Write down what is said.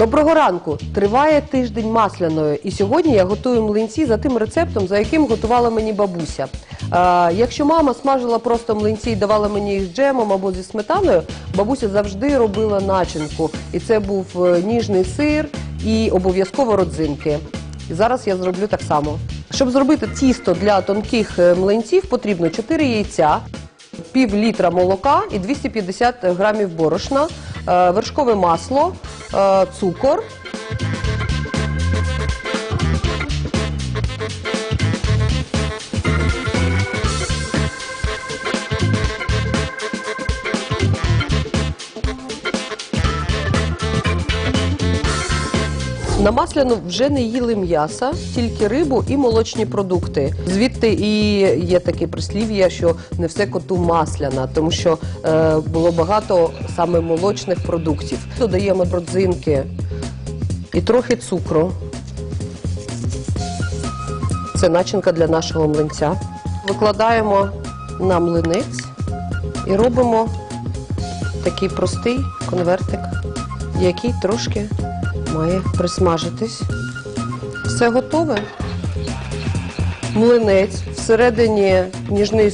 Доброго ранку! Триває тиждень масляної, і сьогодні я готую млинці за тим рецептом, за яким готувала мені бабуся. Е, якщо мама смажила просто млинці і давала мені їх з джемом або зі сметаною, бабуся завжди робила начинку. І це був е, ніжний сир і обов'язково родзинки. І зараз я зроблю так само. Щоб зробити тісто для тонких е, млинців, потрібно 4 яйця, пів літра молока і 250 грамів борошна, е, вершкове масло, е, цукор. На масляну вже не їли м'яса, тільки рибу і молочні продукти. Звідти і є таке прислів'я, що не все коту масляна, тому що е, було багато саме молочних продуктів. Додаємо родзинки і трохи цукру. Це начинка для нашого млинця. Викладаємо на млинець і робимо такий простий конвертик, який трошки має присмажитись. Все готове. Млинець всередині ніжний